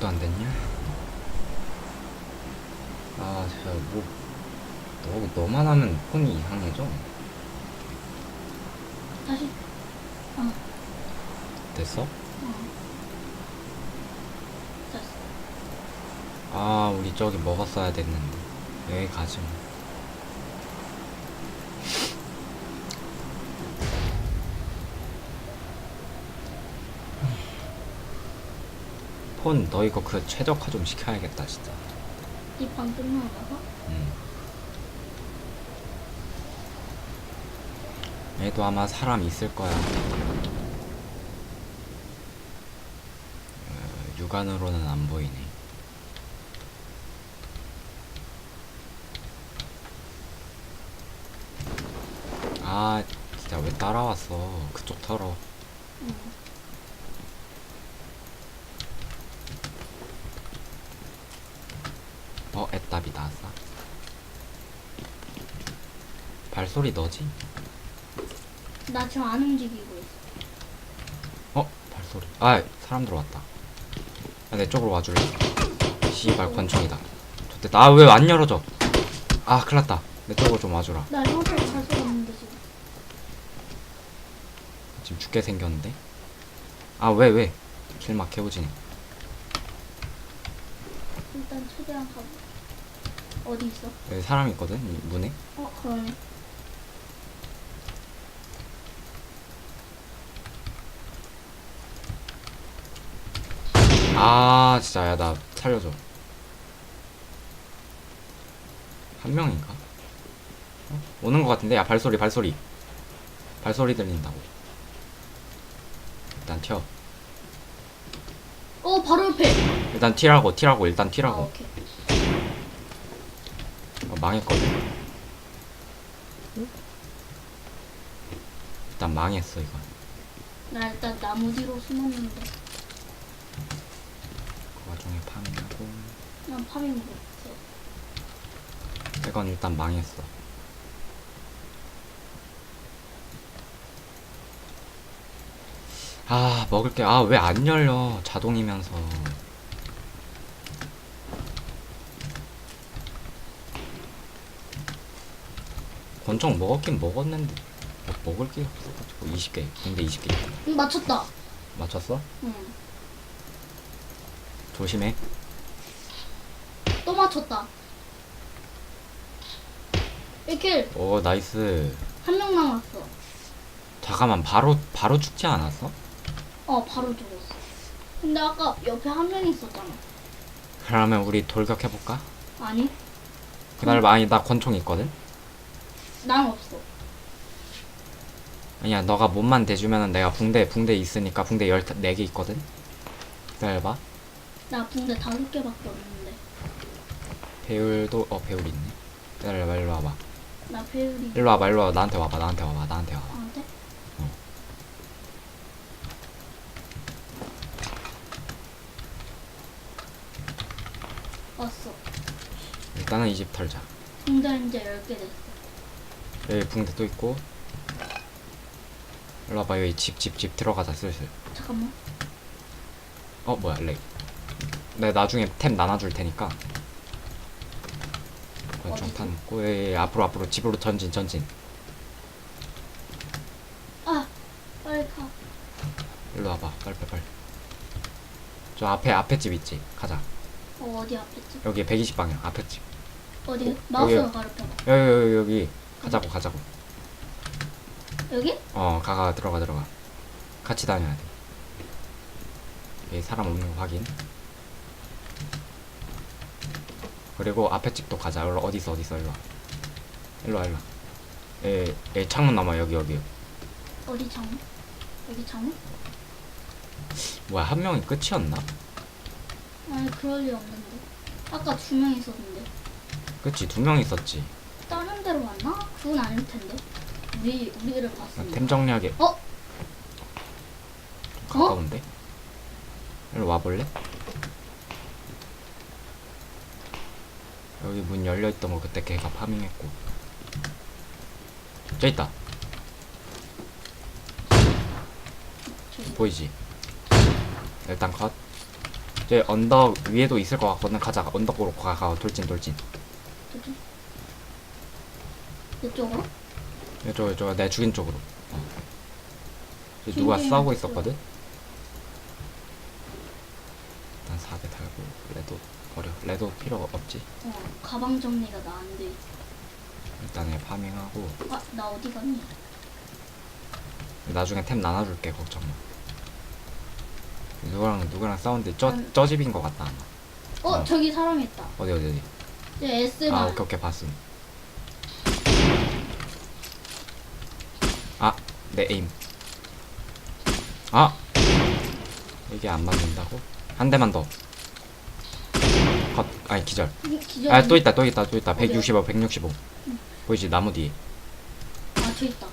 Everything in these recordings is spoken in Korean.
아직도 안 됐냐? 아, 진짜 뭐 너, 너만 하면 폰이 이상해져. 다시 어, 됐어? 어. 됐어. 아, 우리 저기 먹었어야 됐는데. 여기 가지 뭐. 폰, 너 이거 그 최적화 좀 시켜야겠다, 진짜. 이 방 끝나고 나서 음. 얘도 아마 사람 있을 거야. 어, 육안으로는 안 보이네. 아, 진짜 왜 따라왔어? 그쪽 털어. 응. 어, 애답이 나왔어. 발소리 너지? 나 지금 안 움직이고 있어. 어, 발소리. 아, 사람 들어왔다. 야, 내 쪽으로 와줄래? 씨발, 권총이다. 좋됐다. 아, 왜 안 열어져? 아, 큰일 났다. 내 쪽으로 좀 와주라. 나 형태 잘 쏘았는데 지금. 지금 죽게 생겼는데? 아, 왜, 왜? 길막 개오지네. 일단 최대한 가보. 어디 있어? 여기 사람 있거든? 이 문에? 어 그러네. 아, 진짜, 야, 나 살려줘. 한 명인가? 어? 오는 것 같은데? 야, 발소리, 발소리. 발소리 들린다고. 일단 튀어. 어 바로 옆에. 일단 튀라고, 튀라고, 일단 아 튀라고. 오케이. 어, 망했거든. 일단 망했어, 이건. 나 일단 나무 뒤로 숨었는데. 그 와중에 파밍하고. 난 파밍 못했어. 이건 일단 망했어. 아, 먹을 게, 아, 왜 안 열려? 자동이면서. 권총 먹었긴 먹었는데, 뭐 먹을 게 없어가지고, 20개. 근데 20개. 응 맞췄다. 맞췄어? 응. 조심해. 또 맞췄다. 1킬 오, 나이스. 한 명 남았어. 잠깐만, 바로, 바로 죽지 않았어? 어 바로 죽었어. 근데 아까 옆에 한 명 있었잖아. 그러면 우리 돌격해볼까? 아니? 기다려봐, 아니, 나 권총 있거든? 난 없어. 아니야 너가 몸만 대주면은 내가 붕대 붕대 있으니까 붕대 14개 있거든 기다려봐 나 붕대 다섯 개밖에 없는데. 배율도 어 배율 있네 기다려봐 일로 와봐 나 배율이 일로 와봐 일로 와봐 나한테 와봐 나한테 와봐 나한테 와봐 안 돼? 왔어. 일단은 이 집 털자 붕대 이제 10개 됐어. 여기 붕대 또 있고 일로 와봐 여기 집 집 집 들어가자 슬슬 잠깐만. 어 뭐야 렉 내가 나중에 템 나눠줄 테니까 권총 어디지? 탄 있고 예, 예, 앞으로 앞으로 집으로 전진 전진 아, 빨리 가. 일로 와봐 빨리 빨리 빨리 저 앞에 앞에 집 있지 가자 어, 어디 앞에지? 여기 120 방향 앞에 집 어디? 마우스로. 가르쳐봐. 여기 여기 여기 가자고 가자고 여기? 어 가가 들어가 들어가 같이 다녀야 돼 여기 사람 없는 거 확인 그리고 앞에 집도 가자 일로 어디 있어 어디 있어 일로 와 일로 와 일로 와 예, 예, 창문 넘어 여기 여기 어디 창문? 여기 창문? 뭐야 한 명이 끝이었나? 아니, 그럴 리 없는데. 아까 두 명 있었는데. 그치 두 명 있었지 데로 왔나? 그건 아닐 텐데. 우리, 우리를 아, 봤으니까. 템 정리하게 어? 가까운데? 일로 와볼래? 여기 문 열려있던 거 그때 걔가 파밍했고 저 있다 저기. 보이지? 일단 컷저 언덕 위에도 있을 것 같거든. 가자. 언덕으로 가. 가. 돌진 돌진. 이쪽으로? 이쪽 이쪽 내 죽인 쪽으로. 어. 누가 쪽이면 싸우고. 있었거든. 일단 4배 달고 레도 버려. 레도 필요 없지. 어, 가방 정리가 나 안 돼. 일단에 파밍하고 아, 나 어디 갔니? 나중에 템 나눠줄게 걱정 마. 누구랑 누구랑 싸운데 저 난- 저 집인 것 같다 아마. 어, 어. 저기 사람 있다. 어디 어디 어디. 저 S만. 아 오케이 오케이 봤음. 아 내 에임. 아 이게 안 맞는다고? 한 대만 더. 컷. 아니 기절. 기절. 아 또 있다 또 있다 또 있다. 어디야? 165 165. 보이지 나무 뒤에 아, 저 있다.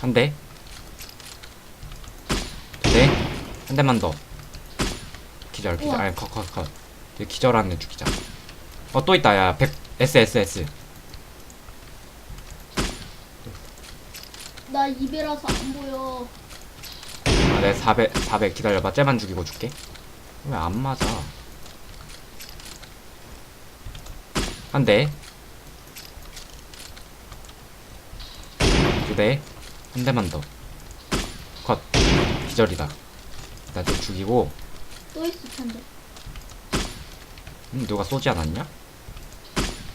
한 대. 두 대. 한 대만 더. 기절 기절. 우와. 아니 컷 컷 컷. 저 기절하는 애 죽이자. 어 또 있다 야 100 S S S. 나 입에라서 안 보여. 아, 내 400, 400 기다려봐. 쟤만 죽이고 줄게. 왜 안 맞아? 한 대. 두 대. 한 대만 더. 컷. 기절이다. 나좀 죽이고. 또 있을 텐데. 음, 누가 쏘지 않았냐?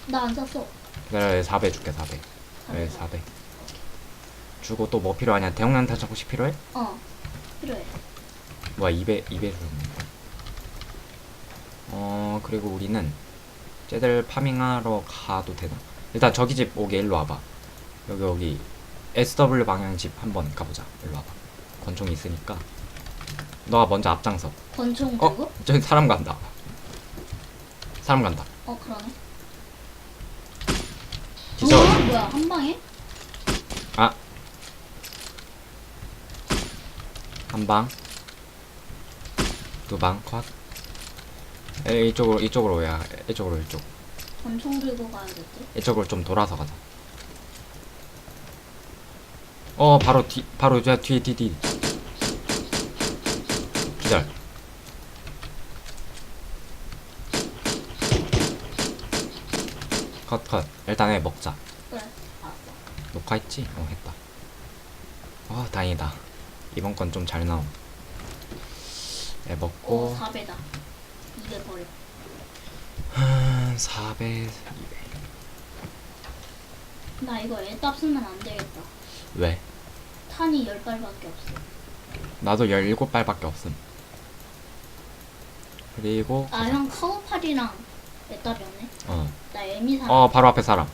나 안 샀어. 기다려, 4배 줄게, 4배. 네, 4배. 주고 또 뭐 필요하냐? 대용량 탄창 혹시 필요해? 어, 필요해. 뭐야 2배 2배 줬네. 어 그리고 우리는 쟤들 파밍하러 가도 되나? 일단 저기 집 오게 일로 와봐. 여기 여기 SW 방향 집 한번 가보자. 일로 와봐. 권총이 있으니까. 너가 먼저 앞장서. 권총 어? 들고? 저기 사람 간다. 사람 간다. 어, 그러네. 기절. 어, 뭐야, 한 방에? 아. 한 방. 두방 컷. 에 이쪽으로 이쪽으로 야 이쪽으로 이쪽. 권총 들고 가야겠지? 이쪽으로 좀 돌아서 가자. 어, 바로 뒤, 바로 저 뒤에 뒤 뒤. 기절. 컷 컷. 일단 해 먹자. 그래, 알았어. 녹화했지? 어 했다. 아 다행이다. 이번 건 좀 잘 나옴. 애 오, 먹고 4배다. 2배 버려. 한 400, 200. 나 이거 애답 쓰면 안 되겠다. 왜? 탄이 10발밖에 없어. 나도 17발밖에 없음. 그리고 아, 형 카우팔이랑 애답이 없네. 어. 나 에미 사. 어, 바로 앞에 사람.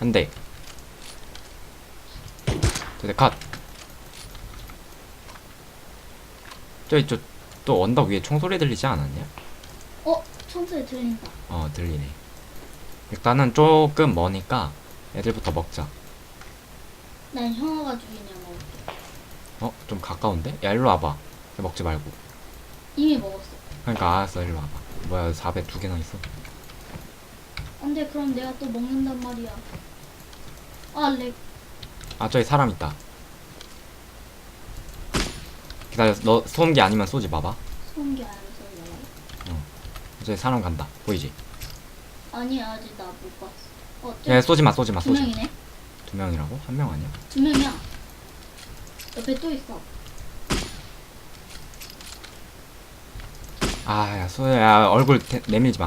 한 대. 두대 컷. 저기 저, 또 언덕 위에 총소리 들리지 않았냐? 어, 청소리 들린다. 어, 들리네. 일단은 조금 머니까 애들부터 먹자. 난 형아가 죽이냐 먹을게. 어, 좀 가까운데? 야, 일로 와봐. 먹지 말고. 이미 먹었어. 그러니까 알았어, 일로 와봐. 뭐야, 4배 두 개나 있어. 안돼, 그럼 내가 또 먹는단 말이야. 아, 렉. 아, 저기 사람 있다. 기다려, 너 소음기 아니면 쏘지 마봐. 소음기 안에서 내가. 저기 사람 간다. 보이지? 아니, 아직 나 못 봤어. 어, 야, 저, 쏘지 마, 쏘지 마, 두 쏘지 마. 명이네? 두 명이라고? 한 명 아니야? 두 명이야. 옆에 또 있어. 아, 야, 소야, 야, 얼굴 대, 내밀지 마.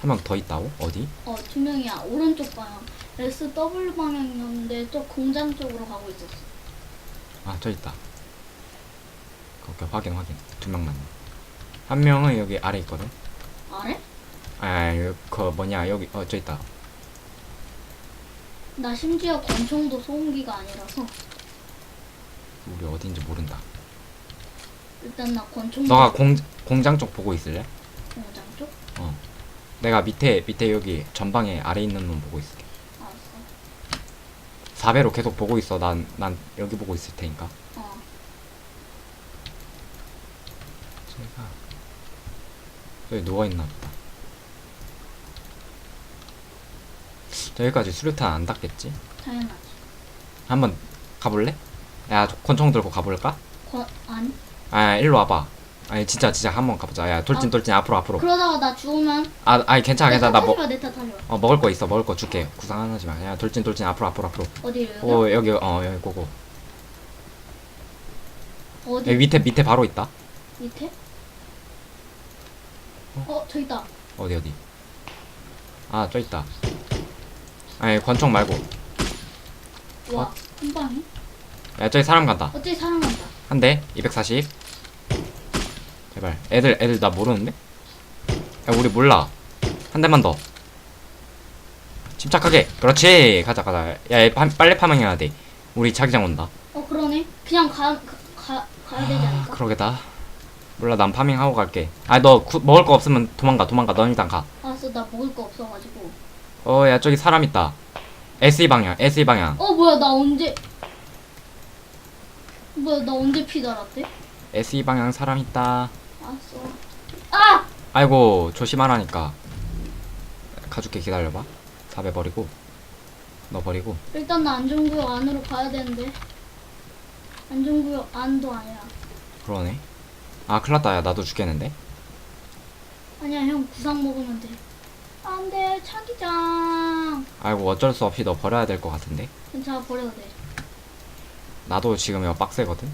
한 명 더 있다고? 어디? 어, 두 명이야. 오른쪽 방향. SW 방향이었는데 저 공장 쪽으로 가고 있었어. 아, 저 있다. 오케이, 확인, 확인. 두 명 맞네. 한 명은 여기 아래 있거든? 아래? 아, 여기, 그, 뭐냐, 여기, 어, 저 있다. 나 심지어 권총도 소음기가 아니라서 우리 어딘지 모른다. 일단 나 권총 너가 공, 공장 쪽 보고 있을래? 공장 쪽? 어. 내가 밑에, 밑에 여기 전방에 아래 있는 놈 보고 있을게. 알았어. 4배로 계속 보고 있어. 난, 난 여기 보고 있을 테니까. 어. 제가 여기 누워있나 보다. 저기까지 수류탄 안 닿겠지? 당연하지. 한번 가볼래? 야, 저 권총 들고 가볼까? 권 아니? 아 일로 와봐 아니 진짜 진짜 한번 가보자 야 돌진 아. 돌진 앞으로 앞으로 그러다가 나 죽으면 아 아니 괜찮아 괜찮아 나 뭐, 타지 마. 어, 먹을 거 있어 먹을 거 줄게 구상 하나 하지 마야 돌진 돌진 앞으로 앞으로 앞으로 어디를? 오 여기 어 여기 고고 어디? 여기 밑에 밑에 바로 있다 밑에? 어, 저기 있다. 어디 어디? 아 저 있다. 아니 권총 말고. 와, 어? 한 방에? 야 저기 사람 간다. 어떻게 사람 간다. 한 대 240 제발. 애들 애들 나 모르는데? 야 우리 몰라. 한 대만 더. 침착하게. 그렇지. 가자 가자. 야 얘 파- 빨리 파밍해야 돼. 우리 자기장 온다. 어, 그러네. 그냥 가, 가, 가 가야 되지 아, 않을까? 그러게다 몰라 난 파밍하고 갈게 아너 먹을 거 없으면 도망가 도망가 넌 일단 알았어, 나 먹을 거 없어가지고. 가어야 저기 사람 있다 SE 방향 SE 방향 어, 뭐야, 나 언제. 뭐야, 나 언제 피 달았대? SE 방향 사람 있다 알았어. 아! 아이고 조심하라니까 가줄게 기다려봐 4배 버리고 너 버리고 일단 나 안전구역 안으로 가야 되는데. 안전구역 안도 아니야. 그러네 아 큰일났다 야 나도 죽겠는데 아니야, 형 구상 먹으면 돼. 안 돼, 차기장. 아이고 어쩔 수 없이 너 버려야 될 것 같은데 괜찮아, 버려도 돼. 나도 지금 이거 빡세거든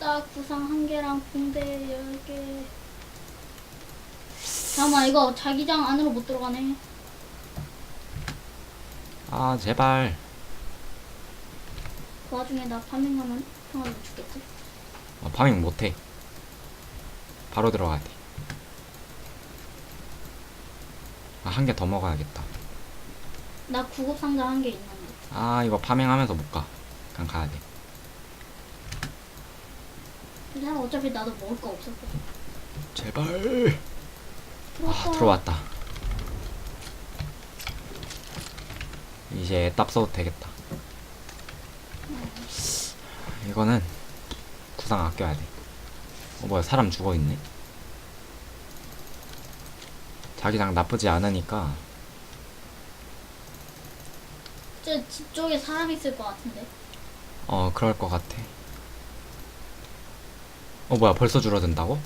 딱 구상 한 개랑 붕대 열 개. 잠깐만, 이거 자기장 안으로 못 들어가네. 아 제발 그 와중에 나 파밍하면 형아도 죽겠지? 어, 파밍 못해. 바로 들어가야 돼 아 한 개 더 먹어야겠다. 나 구급 상자 한 개 있는데. 아 이거 파밍하면서 못가. 그냥 가야 돼. 괜찮아, 어차피 나도 먹을 거 없었거든. 제발. 들어왔다. 아 들어왔다. 이제 딱 써도 되겠다. 이거는 구상 아껴야 돼 어, 뭐야 사람 죽어있네 자기장 나쁘지 않으니까 저 집 쪽에 사람 있을 것 같은데. 어 그럴 것 같아 어 뭐야 벌써 줄어든다고?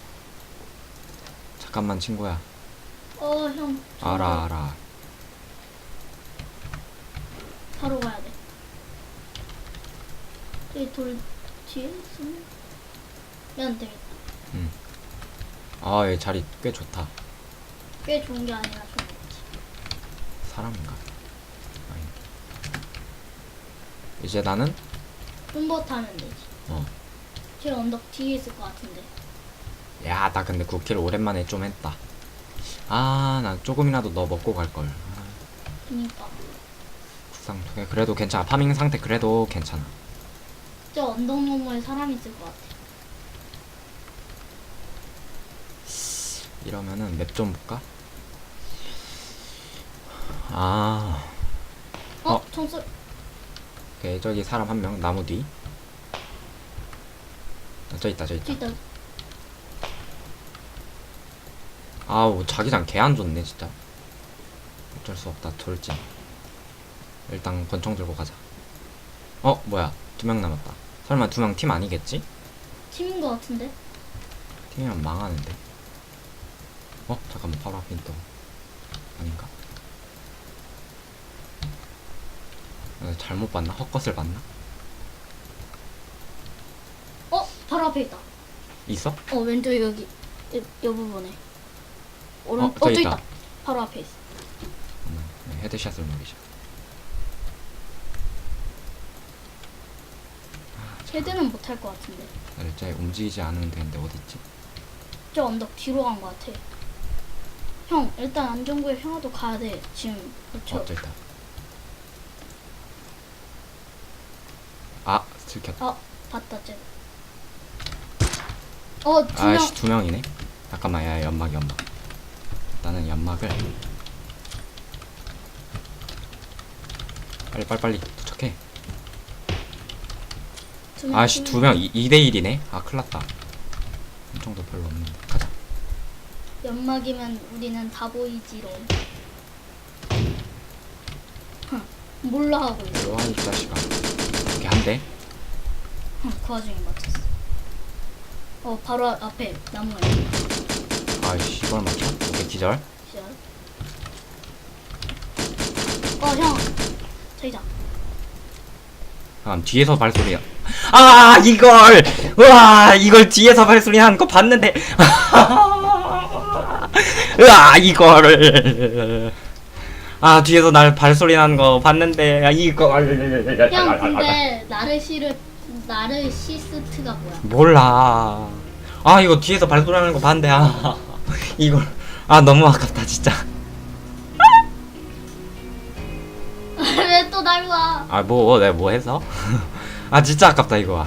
잠깐만 친구야 어, 형. 알아 알아 바로 가야 돼. 저기 돌 뒤에 있으면. 면 되겠다. 아얘 자리 꽤 좋다 꽤 좋은 게 아니라 좀 그렇지. 사람인가? 아니 이제 나는 홈버 타면 되지. 어. 제 언덕 뒤에 있을 것 같은데. 야, 나 근데 9킬 오랜만에 좀 했다. 아, 나 조금이라도 너 먹고 갈걸. 아, 그니까. 두 개. 그래도 괜찮아. 파밍 상태 그래도 괜찮아. 저 언덕 너머에 사람 있을 것 같아. 이러면은 맵 좀 볼까? 아, 어? 어. 총쏠. 오케이. 저기 사람 한 명, 나무 뒤. 어, 저 있다, 저 있다. 뒤 있다. 아우, 자기장 개 안 좋네, 진짜. 어쩔 수 없다, 돌진. 일단 권총 들고 가자. 어, 뭐야. 두 명 남았다. 설마 두 명 팀 아니겠지? 팀인 것 같은데? 팀이면 망하는데. 어? 잠깐만 바로 앞에 또 아닌가? 어, 잘못 봤나? 헛것을 봤나? 어? 바로 앞에 있다. 있어? 어, 왼쪽 여기. 이, 이 부분에. 오른, 어, 어, 저기 저기 있다. 있다. 바로 앞에 있어. 음, 네, 헤드샷을 노리자. 헤드는 못 할 것 같은데. 나 이제 움직이지 않으면 되는데 어딨지? 저 언덕 뒤로 간 것 같아. 형, 일단 안전구에 형아도 가야 돼. 지금. 그렇죠? 어, 저기 있다. 아, 들켰다. 어, 봤다, 쟤. 어, 두 명. 아씨, 두 명이네. 잠깐만, 야, 연막, 연막. 나는 연막을 빨리, 빨리, 빨리 도착해. 아씨 두 명 2대 1이네 아 큰일 났다 엄청도 별로 없는데 연막이면 우리는 다 보이지롱. 흥, 몰라 하고 있어. 이리 와이 자식아 이렇게 한대? 흥, 그 와중에 맞췄어. 어 바로 앞에 나무에. 아이씨 이걸 맞춰? 오케이 기절. 시작 어형! 저기다. 잠깐 뒤에서 발소리야 아 이걸! 와 이걸 뒤에서 발소리 하는 거 봤는데 으아 이거를. 아 뒤에서 날 발소리 나는 거 봤는데 아, 이걸. 형 근데 나르시르 나르시스트가 뭐야? 몰라. 아 이거 뒤에서 발소리 나는 거 봤는데 아 이걸. 아 너무 아깝다 진짜. 왜 또날 봐? 아뭐 내가 뭐 해서? 아 진짜 아깝다 이거